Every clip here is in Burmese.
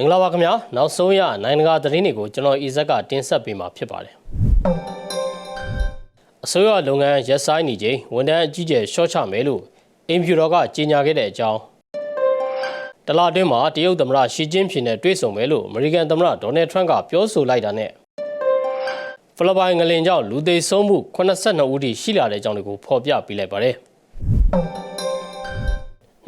မင်္ဂလာပါခင်ဗျာနောက်ဆုံးရနိုင်ငံတကာသတင်းတွေကိုကျွန်တော်အီဇက်ကတင်ဆက်ပေးမှာဖြစ်ပါတယ်အစိုးရလုပ်ငန်းရက်ဆိုင်နေချိန်ဝန်ထမ်းအကြီးကျယ်ရှော့ချမယ်လို့အင်ဖြူတော်ကကြေညာခဲ့တဲ့အကြောင်းတလာတွင်းမှာတရုတ်သမ္မတရှီကျင်းဖျင်နဲ့တွေ့ဆုံမယ်လို့အမေရိကန်သမ္မတဒေါ်နယ်ထရန့်ကပြောဆိုလိုက်တာနဲ့ဖိလစ်ပိုင်ငလင်ကြောင့်လူသေဆုံးမှု82ဦးထိရှိလာတဲ့အကြောင်းတွေကိုဖော်ပြပေးလိုက်ပါတယ်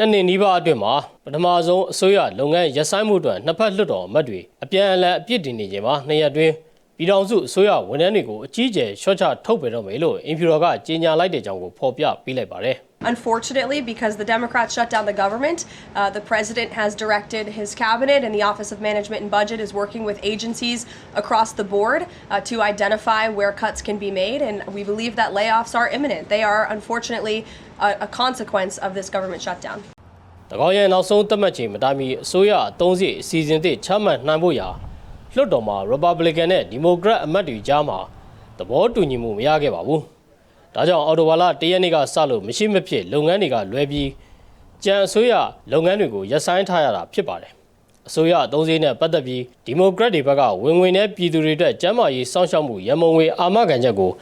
နှစ်နှစ်နီးပါးအတွင်းမှာပထမဆုံးအစိုးရလုပ်ငန်းရပ်ဆိုင်းမှုအတွက်နှစ်ဖက်လွှတ်တော်အမတ်တွေအပြန်အလှန်အပြစ်တင်နေချိန်မှာနှစ်ရက်အတွင်းပြည်ထောင်စုအစိုးရဝန်ထမ်းတွေကိုအကြီးအကျယ်ရှော့ချထုတ်ပယ်တော့မယ်လို့အင်ဖြူတော်ကကြေညာလိုက်တဲ့အကြောင်းကိုဖော်ပြပေးလိုက်ပါတယ် Unfortunately, because the Democrats shut down the government, uh, the president has directed his cabinet and the Office of Management and Budget is working with agencies across the board uh, to identify where cuts can be made. And we believe that layoffs are imminent. They are, unfortunately, a, a consequence of this government shutdown. ။တကောင်းရဲ့နောက်ဆုံးသတ်မှတ်ချိန်မတိုင်မီအစိုးရအသုံးစရိတ်အစီအစဉ်သစ်ချမှတ်နိုင်ဖို့ရာလွှတ်တော်မှာ Republican နဲ့ Democrat အမတ်တွေကြားမှာသဘောတူညီမှုမရခဲ့ပါဘူး။ ဒါကြောင့်အော်တိုဝါလာတရက်နေ့ကစလို့မရှိမဖြစ်လုပ်ငန်းတွေကလွဲပြီးကြံအစိုးရလုပ်ငန်းတွေကိုရပ်ဆိုင်းထားရတာဖြစ်ပါတယ်။အစိုးရအသုံးစရိတ်နဲ့ပတ်သက်ပြီး Democrat တွေဘက်ကဝင်ဝင်နဲ့ပြည်သူတွေအတွက်ကျန်းမာရေးစောင့်ရှောက်မှုရမုံငွေအာမခံချက်ကို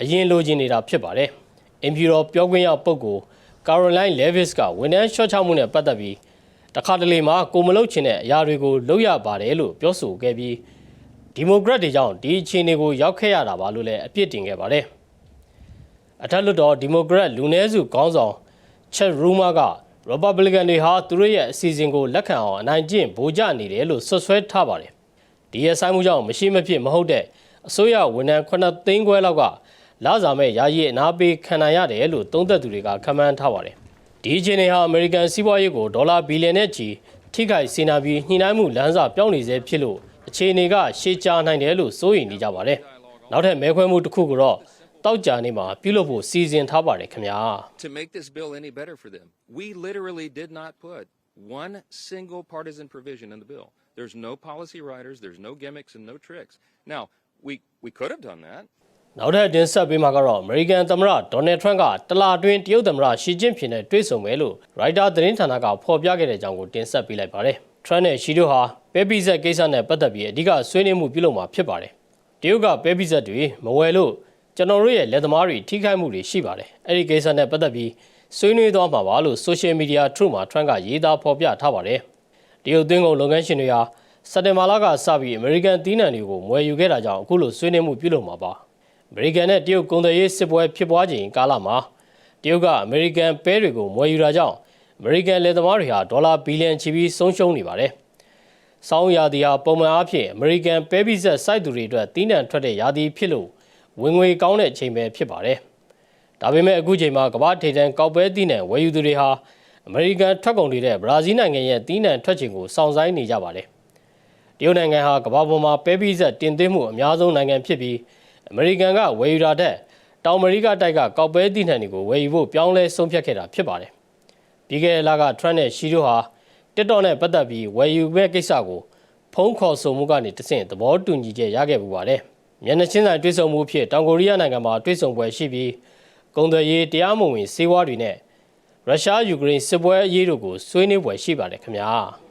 အရင်လိုချင်နေတာဖြစ်ပါတယ်။ Imperial ပြောခွင့်ရပုဂ္ဂိုလ် Caroline Levis ကဝန်ထမ်းရှော့ချမှုနဲ့ပတ်သက်ပြီးတခါတလေမှာကိုမလုတ်ချင်တဲ့အရာတွေကိုလုပ်ရပါတယ်လို့ပြောဆိုခဲ့ပြီးဒီမိုကရက်တွေကြောင့်ဒီအခြေအနေကိုရောက်ခဲ့ရတာပါလို့လည်းအပြစ်တင်ခဲ့ပါတယ်။ အထက်လွှတ်တော်ဒီမိုကရက်လူနည်းစုခေါင်းဆောင်ချက်ရူမာက Republican တွေဟာသူတို့ရဲ့အစီအစဉ်ကိုလက်ခံအောင်အနိုင်ကျင့်ဗိုလ်ကျနေတယ်လို့ဆွဆွဲထားပါတယ်။ဒီရဲ့ဆိုင်မှုကြောင့်မရှိမဖြစ်မဟုတ်တဲ့အစိုးရဝန်ထမ်း9သိန်းခွဲလောက်ကလာစာမဲ့ယာယီအနာပေးခံနိုင်ရတယ်လို့သုံးသပ်သူတွေကခန့်မှန်းထားပါတယ်။ဒီအခြေအနေဟာအမေရိကန်စီးပွားရေးကိုဒေါ်လာဘီလီယံနဲ့ချီထိခိုက်စေနာပြီးညှိနှိုင်းမှုလမ်းစာပြောင်းနေစေဖြစ်လို့အခြေအနေကရှေ့ကြာနိုင်တယ်လို့စိုးရိမ်နေကြပါတယ်။နောက်ထပ်မဲခွဲမှုတစ်ခုကတော့ တောက်ကြနေမှာပြုလုပ်ဖို့စီစဉ်ထားပါတယ်ခင်ဗျာ။ to make this bill any better for them. We literally did not put one single partisan provision in the bill. There's no policy riders, there's no gimmicks and no tricks. Now, we, we could have done that. နောက်ထပ်တင်ဆက်ပေးမှာကတော့ American သမ္မတဒေါ်နယ်ထရန့်ကတလာတွင်တရုတ်သမ္မတရှီကျင်းဖျင်နဲ့တွေ့ဆုံမယ်လို့ Reuters သတင်းဌာနကဖော်ပြခဲ့တဲ့အကြောင်းကိုတင်ဆက်ပေးလိုက်ပါတယ်။ Trump နဲ့ရှီတို့ဟာပဲပီဇက်ကိစ္စနဲ့ပတ်သက်ပြီးအဓိကဆွေးနွေးမှုပြုလုပ်မှာဖြစ်ပါတယ်။တရုတ်ကပဲပီဇက်တွေမဝယ်လို့ ကျွန်တော်တို့ရဲ့လက်သမားတွေထိခိုက်မှုတွေရှိပါတယ်။အဲ့ဒီကိစ္စနဲ့ပတ်သက်ပြီးဆွေးနွေးသွားမှာပါလို့ Social Media Truth မှာ Trump ကရေးသားဖော်ပြထားပါတယ်။တရုတ်သွင်းကုန်လုပ်ငန်းရှင်တွေဟာစက်တင်ဘာလကစပြီး American သီးနှံတွေကိုမွယ်ယူခဲ့တာကြောင့်အခုလိုဆွေးနွေးမှုပြုလုပ်မှာပါ။အမေရိကန်နဲ့တရုတ်ကုန်သွယ်ရေးစစ်ပွဲဖြစ်ပွားချိန်ကာလမှာတရုတ်ကအမေရိကန်ပဲတွေကိုမွယ်ယူတာကြောင့်အမေရိကန်လယ်သမားတွေဟာဒေါ်လာဘီလီယံချီပြီးဆုံးရှုံးနေပါတယ်။စောင်းရာသီဟာပုံမှန်အားဖြင့်အမေရိကန်ပဲပိဆက်စိုက်သူတွေအတွက်တီးနှံထွက်တဲ့ရာသီဖြစ်လို့ ဝင်ငွေကောင်းတဲ့အချိန်ပဲဖြစ်ပါတယ်။ဒါပေမဲ့အခုချိန်မှာကမ္ဘာထိပ်တန်းကောက်ပဲတီးနှံဝယ်ယူသူတွေဟာအမေရိကန်ထွက်ကုန်တွေတဲ့ဘရာဇီးနိုင်ငံရဲ့တီးနှံထွက်ချိန်ကိုစောင့်ဆိုင်းနေကြပါတယ်။တရုတ်နိုင်ငံဟာကမ္ဘာပေါ်မှာပဲပိဆက်တင်သွင်းမှုအများဆုံးနိုင်ငံဖြစ်ပြီးအမေရိကန်ကဝယ်ယူတာတဲ့တောင်အမေရိကတိုက်ကကောက်ပဲသီးနှံတွေကိုဝယ်ယူဖို့ပြောင်းလဲဆုံးဖြတ်ခဲ့တာဖြစ်ပါတယ်။ပြီးခဲ့တဲ့လက Trump နဲ့ Xi တို့ဟာ TikTok နဲ့ပတ်သက်ပြီးဝယ်ယူမဲ့ကိစ္စကိုဖုံးခေါ်ဆိုမှုကနေတဆင့်သဘောတူညီချက်ရခဲ့ပူပါတယ်။ မျက်နှာချင်းဆိုင်တွေ့ဆုံမှုဖြစ်တောင်ကိုရီးယားနိုင်ငံမှာတွေ့ဆုံပွဲရှိပြီးကုန်သွယ်ရေးတရားမဝင်စေဝါတွေနဲ့ရုရှားယူကရိန်းစစ်ပွဲအရေးတို့ကိုဆွေးနွေးပွဲရှိပါတယ်ခင်ဗျာ။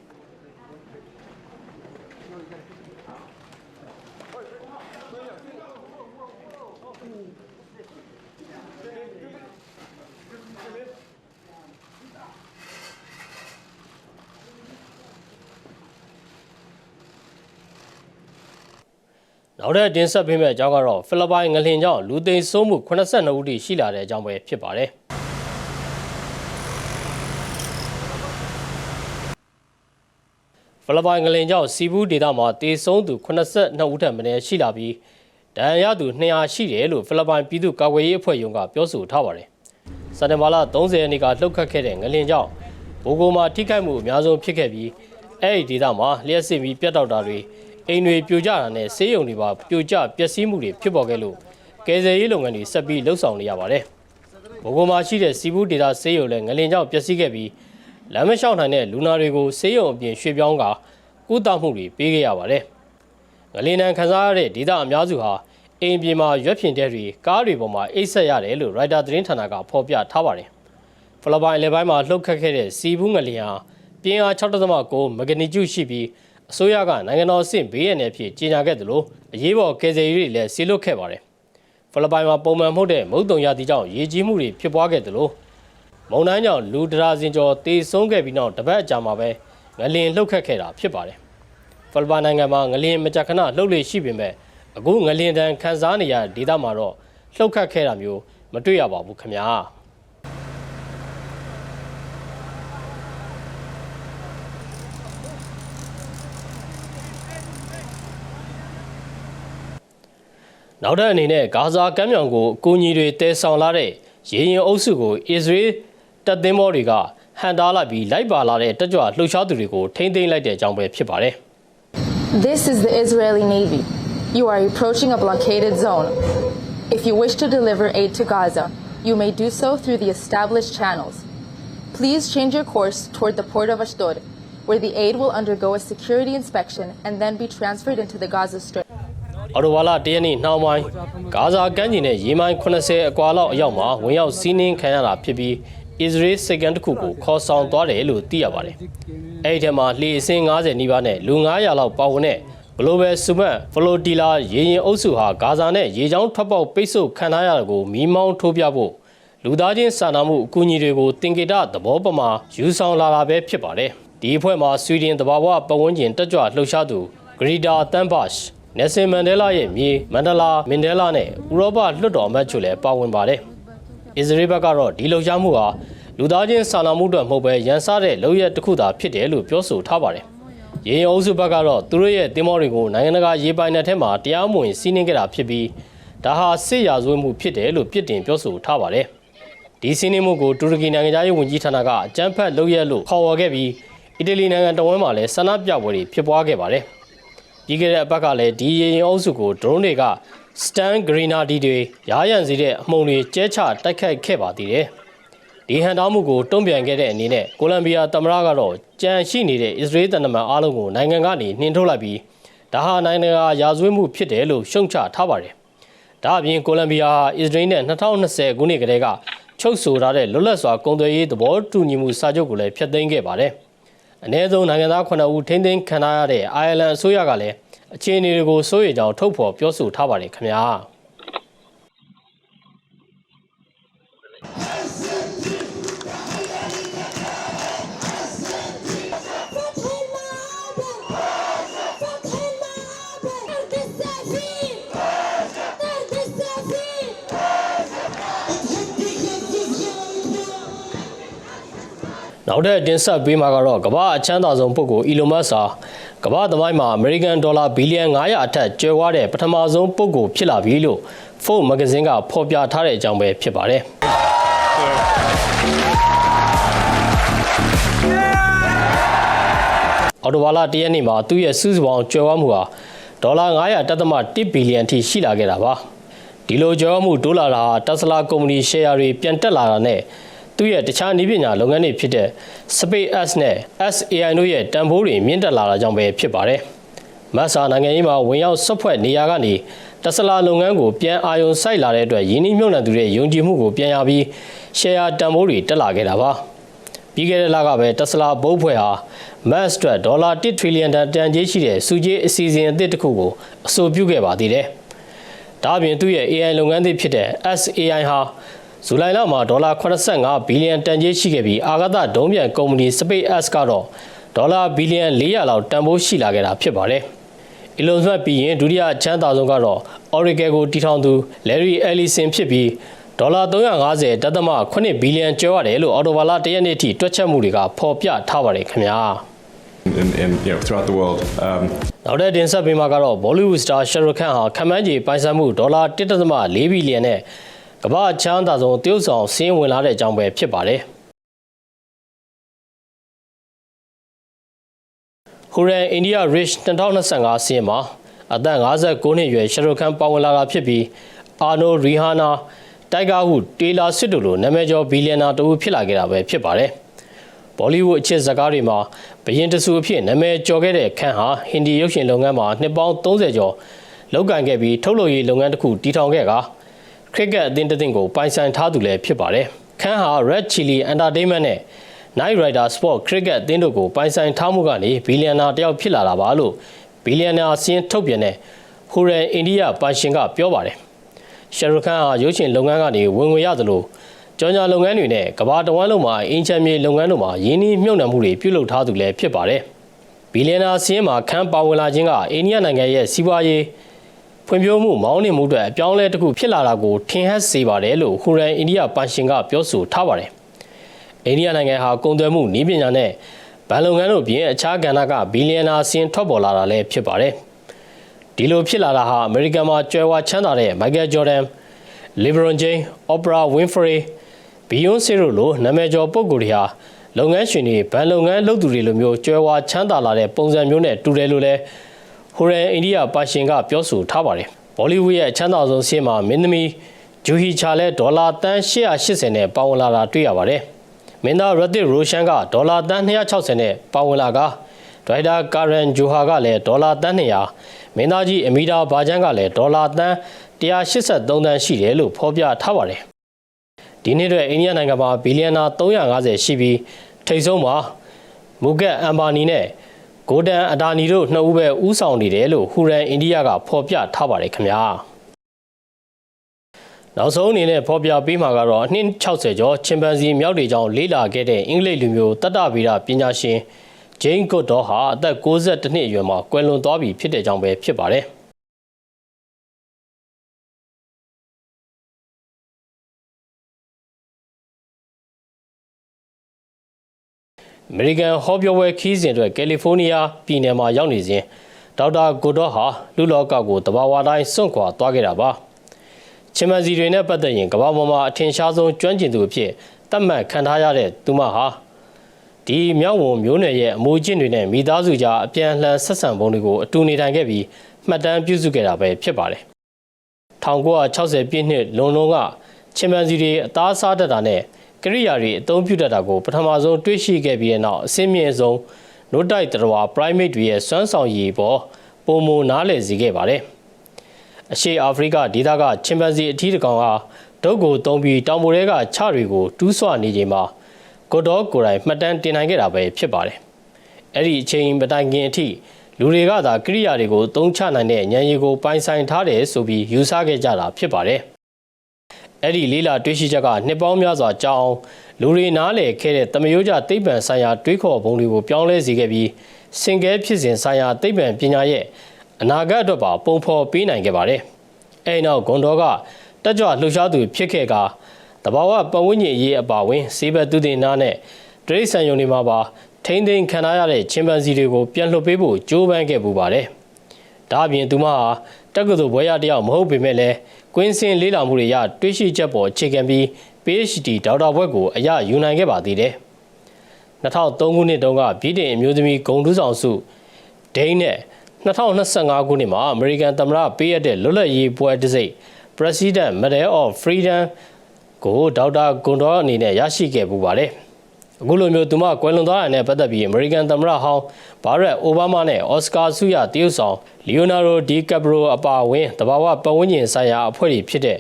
နောက်တဲ့တင်ဆက်ပေးမယ့်အကြောင်းကတော့ဖိလစ်ပိုင်ငလင်ကြောင့်လူသိမ်းဆုံးမှု82ဦးထိရှိလာတဲ့အကြောင်းပဲဖြစ်ပါတယ်။ဖိလစ်ပိုင်ငလင်ကြောင့်စီဘူးဒေသမှာတေဆုံးသူ82ဦးထက်မနည်းရှိလာပြီးဒဏ်ရာရသူ200ရှိတယ်လို့ဖိလစ်ပိုင်ပြည်သူ့ကာကွယ်ရေးအဖွဲ့ရုံးကပြောဆိုထားပါတယ်။စက်တင်ဘာလ30ရက်နေ့ကလှုပ်ခတ်ခဲ့တဲ့ငလင်ကြောင့်ဘိုဂိုမှာထိခိုက်မှုအများဆုံးဖြစ်ခဲ့ပြီးအဲ့ဒီဒေသမှာလျှက်စစ်ပြီးပြတ်တောက်တာတွေ အိမ်တွေပြိုကျတာနဲ့ဆေးရုံတွေပါပြိုကျပျက်စီးမှုတွေဖြစ်ပေါ်ခဲ့လို့ကယ်ဆယ်ရေးလုပ်ငန်းတွေဆက်ပြီးလှုပ်ဆောင်နေရပါတယ်။ဘိုဂိုမှာရှိတဲ့စီဘူးဒေတာဆေးရုံလည်းငလင်ကြောင့်ပျက်စီးခဲ့ပြီးလမ်းမလျှောက်နိုင်တဲ့လူနာတွေကိုဆေးရုံအပြင်ရွှေ့ပြောင်းကကုသမှုတွေပေးခဲ့ရပါတယ်။ငလင်နံခံစားရတဲ့ဒေတာအများစုဟာအိမ်ပြင်မှာရွက်ဖြင်တဲ့တွေကားတွေပေါ်မှာအိတ်ဆက်ရတယ်လို့ရိုက်တာသတင်းဌာနကဖော်ပြထားပါတယ်။ဖလပိုင်လေပိုင်းမှာလှုပ်ခတ်ခဲ့တဲ့စီဘူးငလင်ဟာပြင်းအား6.9မဂနီကျုရှိပြီး အစိုးရကနိုင်ငံတော်အဆင့်ဘေးရန်နယ်ဖြစ်ကြေညာခဲ့သလိုအရေးပေါ်ကယ်ဆယ်ရေးတွေလည်းဆီလွတ်ခဲ့ပါတယ်ဖိလစ်ပိုင်မှာပုံမှန်မဟုတ်တဲ့မုတ်တုံရတီကြောင့်ရေကြီးမှုတွေဖြစ်ပွားခဲ့သလိုမုန်တိုင်းကြောင့်လူတရာစင်ကျော်တေဆုံးခဲ့ပြီးနောက်တပတ်အကြာမှာပဲငလင်လှုပ်ခတ်ခဲ့တာဖြစ်ပါတယ်ဖိလစ်ပိုင်နိုင်ငံမှာငလင်မကြာခဏလှုပ်လေရှိပေမဲ့အခုငလင်တန်းခန်းစားနေရတဲ့ဒေသမှာတော့လှုပ်ခတ်ခဲ့တာမျိုးမတွေ့ရပါဘူးခင်ဗျာ နောက်ထပ်အနေနဲ့ဂါဇာကမ်းမြောင်ကိုအကူအညီတွေတဲဆောင်လာတဲ့ရေရင်အုပ်စုကိုအစ္စရေးတပ်သင်းဘောတွေကဟန်တားလိုက်ပြီးလိုက်ပါလာတဲ့တက်ကြွလှုပ်ရှားသူတွေကိုထိမ့်သိမ်းလိုက်တဲ့အကြောင်းပဲဖြစ်ပါတယ် This is the Israeli Navy. You are approaching a blockaded zone. If you wish to deliver aid to Gaza, you may do so through the established channels. Please change your course toward the port of Ashdod, where the aid will undergo a security inspection and then be transferred into the Gaza Strip. အော်တိုဝါလာတရက်နေ့နှောင်းပိုင်းဂါဇာကမ်းခြေနဲ့ရေမိုင်80အကွာလောက်အရောက်မှာဝင်ရောက်စီးနင်းခံရတာဖြစ်ပြီးအစ္စရေးစစ်ကန်တစ်ခုကိုခေါ်ဆောင်သွားတယ်လို့သိရပါတယ်။အဲဒီထဲမှာလှေအစင်း90နီးပါးနဲ့လူ900လောက်ပါဝင်တဲ့ Global Summit Flotilla ရေရင်အုပ်စုဟာဂါဇာနဲ့ရေကြောင်းထွက်ပေါက်ပိတ်ဆို့ခံထားရတာကိုမီးမောင်းထိုးပြဖို့လူသားချင်းစာနာမှုအကူအညီတွေကိုတင်ကေတသဘောပမာယူဆောင်လာတာပဲဖြစ်ပါတယ်။ဒီအဖွဲ့မှာဆွီဒင်တဘာဝပတ်ဝန်းကျင်တက်ကြွလှုပ်ရှားသူဂရီတာတန်ဘတ် နယ်ဆင်မန်ဒဲလာရဲ့မြေမန္ဒလာမင်ဒဲလာနဲ့ဥရောပလွှတ်တော်အမတ်ချို့လည်းပါဝင်ပါတယ်။အစ္စရေးဘက်ကတော့ဒီလှုပ်ရှားမှုဟာလူသားချင်းစာနာမှုအတွက်မဟုတ်ဘဲရန်စားတဲ့လုပ်ရက်တစ်ခုသာဖြစ်တယ်လို့ပြောဆိုထားပါတယ်။ရေရင်အုပ်စုဘက်ကတော့သူတို့ရဲ့တင်မောတွေကိုနိုင်ငံတကာရေပိုင်နယ်ထဲမှာတရားမဝင်စီးနင်းခဲ့တာဖြစ်ပြီးဒါဟာစစ်ရာဇဝတ်မှုဖြစ်တယ်လို့ပြစ်တင်ပြောဆိုထားပါတယ်။ဒီစီးနင်းမှုကိုတူရကီနိုင်ငံသားရေးဝန်ကြီးဌာနကအကြမ်းဖက်လုပ်ရက်လို့ခေါ်ဝေါ်ခဲ့ပြီးအီတလီနိုင်ငံတော်ဝန်မှလည်းဆန္ဒပြပွဲတွေဖြစ်ပွားခဲ့ပါတယ်။ ပြီးခဲ့တဲ့အပတ်ကလည်းဒီရေရင်အုပ်စုကို drone တွေက Stan Grenadier တွေရားရန်စီတဲ့အမှုန်တွေကျဲချတိုက်ခိုက်ခဲ့ပါသေးတယ်။ဒီဟန်တားမှုကိုတုံ့ပြန်ခဲ့တဲ့အနေနဲ့ကိုလံဘီယာသမ္မတကတော့ကြံရှိနေတဲ့အစ္စရေးတန်တမန်အားလုံးကိုနိုင်ငံကနေနှင်ထုတ်လိုက်ပြီးဒါဟာနိုင်ငံတကာရာဇဝတ်မှုဖြစ်တယ်လို့ရှုံချထားပါတယ်။ဒါအပြင်ကိုလံဘီယာဟာအစ္စရေးနဲ့2020ခုနှစ်ကတည်းကချုပ်ဆိုထားတဲ့လွတ်လပ်စွာကုန်သွယ်ရေးသဘောတူညီမှုစာချုပ်ကိုလည်းဖျက်သိမ်းခဲ့ပါတယ်။ အနည်းဆုံးနိုင်ငံသား9ဦးထိန်းသိမ်းခံထားရတဲ့အိုင်ယာလန်အစိုးရကလည်းအခြေအနေတွေကိုစိုးရိမ်ကြောင်းထုတ်ဖော်ပြောဆိုထားပါတယ်ခင်ဗျာ နောက်ထပ်တင်ဆက်ပေးမှာကတော့ကမ္ဘာအချမ်းသာဆုံးပုဂ္ဂိုလ် Elon Musk ဟာကမ္ဘာသမိုင်းမှာ American Dollar ဘီလီယံ900အထက်ကျော်ွားတဲ့ပထမဆုံးပုဂ္ဂိုလ်ဖြစ်လာပြီလို့ Forbes မဂ္ဂဇင်းကဖော်ပြထားတဲ့အကြောင်းပဲဖြစ်ပါတယ်အော်တိုဝါလာတရက်နေ့မှာသူ့ရဲ့စုစုပေါင်းကျော်ဝမှုဟာဒေါ်လာ900တက်သမ1ဘီလီယံထိရှိလာခဲ့တာပါဒီလိုကျော်ဝမှုတိုးလာတာဟာ Tesla ကုမ္ပဏီ share တွေပြန်တက်လာတာနဲ့ သူ့ရဲ့တခြားနည်းပညာလုပ်ငန်းတွေဖြစ်တဲ့ SpaceX နဲ့ SAI တို့ရဲ့တန်ဖိုးတွေမြင့်တက်လာတာကြောင့်ပဲဖြစ်ပါတယ်မတ်ဆာနိုင်ငံရေးမှာဝင်ရောက်ဆွတ်ဖွဲ့နေရာကနေတက်စလာလုပ်ငန်းကိုပြန်အာရုံစိုက်လာတဲ့အတွက်ယင်းနှိမ့်မြုံနှံသူတွေယုံကြည်မှုကိုပြန်ရပြီး share တန်ဖိုးတွေတက်လာခဲ့တာပါပြီးခဲ့တဲ့လကပဲတက်စလာဘုတ်ဖွဲ့ဟာ Mass အတွက်ဒေါ်လာ1 trillion တန်တန်ကြေးရှိတဲ့စုကြေးအစီအစဉ်အသစ်တစ်ခုကိုအဆိုပြုခဲ့ပါသေးတယ်ဒါအပြင်သူ့ရဲ့ AI လုပ်ငန်းသစ်ဖြစ်တဲ့ SAI ဟာ ဇူလိုင်လမှာဒေါ်လာ85ဘီလီယံတန်ကြေးရှိခဲ့ပြီးအာဂတဒုံးပြန်ကုမ္ပဏီ SpaceX ကတော့ဒေါ်လာဘီလီယံ400လောက်တန်ဖိုးရှိလာခဲ့တာဖြစ်ပါတယ်။ Elon Musk ပြီးရင်ဒုတိယအချမ်းသာဆုံးကတော့ Oracle ကိုတည်ထောင်သူ Larry Ellison ဖြစ်ပြီးဒေါ်လာ350တသမ9ဘီလီယံကျော်ရတယ်လို့အော်တိုဘာလတရက်နေ့ထိတွက်ချက်မှုတွေကဖော်ပြထားပါတယ်ခင်ဗျာ။ in, in you know throughout the world. Um, နောက်တဲ့တင်ဆက်ပေးမှာကတော့ Bollywood star Shah Rukh Khan ဟာခမန်းကြီးပိုင်ဆိုင်မှုဒေါ်လာ1.4ဘီလီယံနဲ့ ကမ္ဘာချမ်းသာဆုံးတရုတ်ဆောင်စင်းဝင်လာတဲ့အကြောင်းပဲဖြစ်ပါတယ်။ Huran India Rich 2025စီးရင်မှာအသက်59နှစ်အရွယ် Shah Rukh Khan ပါဝင်လာတာဖြစ်ပြီး Arno Rihanna တိုင်ဂါဟူတေလာဆွစ်တို့လိုနာမည်ကျော်ဘီလီယံနာတဦးဖြစ်လာခဲ့တာပဲဖြစ်ပါတယ်။ဘောလိဝုဒ်အချစ်ဇာတ်ကားတွေမှာဘရင်တဆူအဖြစ်နာမည်ကျော်ခဲ့တဲ့ခန်းဟာဟင်ဒီရုပ်ရှင်လုပ်ငန်းမှာနှစ်ပေါင်း30ကျော်လုပ်ကင်ခဲ့ပြီးထုတ်လုပ်ရေးလုပ်ငန်းတစ်ခုတည်ထောင်ခဲ့က ခရစ်ကက်အသင်းတစ်သင်းကိုပိုင်ဆိုင်ထားသူလည်းဖြစ်ပါတယ်။ခန်းဟာ Red Chili Entertainment နဲ့ Night Rider Sport Cricket အသင်းတို့ကိုပိုင်ဆိုင်ထားမှုကနေဘီလီယံနာတယောက်ဖြစ်လာတာပါလို့ဘီလီယံနာအစင်းထုတ်ပြန်တဲ့ဟိုရန်အိန္ဒိယပိုင်ရှင်ကပြောပါတယ်။ရှယ်ရခန်ဟာရုပ်ရှင်လုပ်ငန်းကနေဝင်ငွေရသလိုကြော်ညာလုပ်ငန်းတွေနဲ့ကဘာတဝမ်းလုံးမှာအင်ချမ်းမြေလုပ်ငန်းတို့မှာရင်းနှီးမြှုပ်နှံမှုတွေပြုလုပ်ထားသူလည်းဖြစ်ပါတယ်။ဘီလီယံနာအစင်းမှာခန်းပါဝင်လာခြင်းကအိန္ဒိယနိုင်ငံရဲ့စီးပွားရေး ဖွံ့ဖြိုးမှုမောင်းနှင်မှုအတွက်အပြောင်းအလဲတစ်ခုဖြစ်လာတာကိုထင်ဟပ်စေပါတယ်လို့ဟိုရန်အိန္ဒိယပိုင်ရှင်ကပြောဆိုထားပါတယ်။အိန္ဒိယနိုင်ငံဟာကုန်သွယ်မှုနည်းပညာနဲ့ဗန်လုပ်ငန်းတို့ပြင်အခြားကဏ္ဍကဘီလီယံနာအစင်းထွက်ပေါ်လာတာလည်းဖြစ်ပါတယ်။ဒီလိုဖြစ်လာတာဟာအမေရိကန်မှာကြွယ်ဝချမ်းသာတဲ့မိုက်ကယ်ဂျော်ဒန်လီဘရွန်ဂျိန်းအော်ပရာဝင်းဖရီဘီယွန်စီတို့လိုနာမည်ကျော်ပုဂ္ဂိုလ်တွေဟာလုပ်ငန်းရှင်တွေဗန်လုပ်ငန်းလုပ်သူတွေလိုမျိုးကြွယ်ဝချမ်းသာလာတဲ့ပုံစံမျိုးနဲ့တူတယ်လို့လည်း ဟိုရန်အိန္ဒိယပါရှင်ကပြောဆိုထားပါတယ်။ဘောလီဝုဒ်ရဲ့အချမ်းသာဆုံးစီးမှာမင်းသမီးဂျူဟီချာလဲဒေါ်လာတန်း880နဲ့ပေါဝင်လာတာတွေ့ရပါတယ်။မင်းသားရတစ်ရိုရှန်ကဒေါ်လာတန်း260နဲ့ပါဝင်လာကဒရိုက်တာကာရန်ဂျိုဟာကလည်းဒေါ်လာတန်း200မင်းသားကြီးအမီတာဘာချန်ကလည်းဒေါ်လာတန်း183တန်းရှိတယ်လို့ဖော်ပြထားပါတယ်။ဒီနေ့အတွက်အိန္ဒိယနိုင်ငံမှာဘီလီယံနာ350ရှိပြီးထိပ်ဆုံးမှာမူကက်အမ်ဘာနီနဲ့ ဂိုဒန်အဒါနီတို့နှစ်ဦးပဲဥဆောင်နေတယ်လို့ဟူရန်အိန္ဒိယကဖော်ပြထားပါတယ်ခင်ဗျာနောက်ဆုံးအနေနဲ့ဖော်ပြပေးမှာကတော့အနှစ်60ကျော်ချင်ပန်စီမြောက်တွေကြောင့်လေးလာခဲ့တဲ့အင်္ဂလိပ်လူမျိုးတတ္တဗီဒပညာရှင်ဂျိန်းဂွတ်ဒေါ်ဟာအသက်62နှစ်အရွယ်မှာကွယ်လွန်သွားပြီဖြစ်တဲ့ကြောင်းပဲဖြစ်ပါတယ် အမေရိကန်ဟောပြောပွဲခီးစဉ်အတွက်ကယ်လီဖိုးနီးယားပြည်နယ်မှာရောက်နေစဉ်ဒေါက်တာဂိုဒေါဟာလူလောကကိုတဘာဝတိုင်းစွန့်ခွာသွားခဲ့တာပါချင်မန်စီတွေနဲ့ပတ်သက်ရင်ကမ္ဘာပေါ်မှာအထင်ရှားဆုံးကျွမ်းကျင်သူအဖြစ်သတ်မှတ်ခံထားရတဲ့သူမဟာဒီမြောက်ဝန်မျိုးနယ်ရဲ့အမူအကျင့်တွေနဲ့မိသားစုကြားအပြန်အလှန်ဆက်ဆံပုံတွေကိုအတူနေထိုင်ခဲ့ပြီးမှတ်တမ်းပြုစုခဲ့တာပဲဖြစ်ပါတယ်1960ပြည့်နှစ်လွန်လွန်ကချင်မန်စီတွေအသားစားတတ်တာနဲ့ ကရိယာတွေအသုံးပြုတတ်တာကိုပထမဆုံးတွေ့ရှိခဲ့ပြီးတဲ့နောက်အစင်းမြင့်ဆုံးနို့တိုက်တရဝါ primate တွေရဲ့စွမ်းဆောင်ရည်ပေါ်ပုံမနားလည်စေခဲ့ပါတယ်။အရှေ့အာဖရိကဒေသကချင်ပန်စီအထီးတကောင်ဟာဒုတ်ကိုတုံးပြီးတောင်ပေါ်တွေကခြတွေကိုတူးဆွနေချိန်မှာကိုတော့ကိုယ်တိုင်မှတ်တမ်းတင်နိုင်ခဲ့တာပဲဖြစ်ပါတယ်။အဲ့ဒီအချိန်မတိုင်ခင်အထိလူတွေကသာကရိယာတွေကိုသုံးချနိုင်တဲ့ဉာဏ်ရည်ကိုပိုင်ဆိုင်ထားတယ်ဆိုပြီးယူဆခဲ့ကြတာဖြစ်ပါတယ်။ အဲ့ဒီလေးလာတွေးရှိချက်ကနှစ်ပေါင်းများစွာကြာအောင်လူတွေနားလည်ခဲ့တဲ့တမယိုးကြသိပ္ပံဆိုင်ရာတွေးခေါ်ပုံတွေကိုပြောင်းလဲစေခဲ့ပြီးစင်ကဲဖြစ်စဉ်ဆိုင်ရာသိပ္ပံပညာရဲ့အနာဂတ်အတွက်ပါပုံဖော်ပေးနိုင်ခဲ့ပါတယ်။အဲ့နောက်ဂွန်တော်ကတက်ကြွလှူရှားသူဖြစ်ခဲ့ကတဘာဝပတ်ဝန်းကျင်ရေးအပါဝင်စေဘသူတင်နာနဲ့ဒရိဆန်ယုံတွေမှာပါထိမ့်သိမ်းခံထားရတဲ့ချင်ပန်စီတွေကိုပြန်လွှတ်ပေးဖို့ကြိုးပမ်းခဲ့ပူပါတယ်။ဒါအပြင်သူမဟာတက္ကသိုလ်ဘွဲရတယောက်မဟုတ်ပေမဲ့လည်း ကွင်းစင်လေးလာမှုတွေရတွေးရှိချက်ပေါ်အခြေခံပြီး PhD ဒေါက်တာဘွဲ့ကိုအရယူနိုင်ခဲ့ပါသေးတယ်။2003ခုနှစ်တုန်းကပြည်တင်အမျိုးသမီးဂုံတူးဆောင်စုဒိန်းနဲ့2025ခုနှစ်မှာအမေရိကန်သမ္မတပေးရတဲ့လွတ်လပ်ရေးပွဲတစ်စိတ် President Medal of Freedom ကိုဒေါက်တာဂွန်ဒေါအနေနဲ့ရရှိခဲ့ပူပါတယ်။ အခုလိုမျိုးသူမကွယ်လွန်သွားတဲ့နဲ့ပတ်သက်ပြီးအမေရိကန်သမ္မတဟောင်းဘာရက်အိုဘားမားနဲ့အော်စကာဆုရတရုတ်ဆောင်လီယိုနာရိုဒီကပ်ဘရိုအပါအဝင်တဘာဝပတ်ဝန်းကျင်ဆိုင်ရာအဖွဲ့တွေဖြစ်တဲ့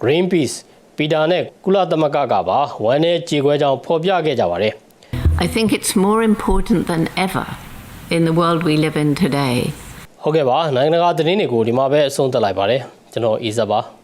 Greenpeace ပီတာနဲ့ကုလသမဂ္ဂကပါဝမ်းနဲ့ကြေခွဲကြောင်းဖော်ပြခဲ့ကြပါတယ် I think it's more important than ever in the world we live in today ။ဟုတ်ကဲ့ပါနိုင်ငံတကာသတင်းတွေကိုဒီမှာပဲအဆုံးသတ်လိုက်ပါတယ်။ကျွန်တော်အီဇာပါ။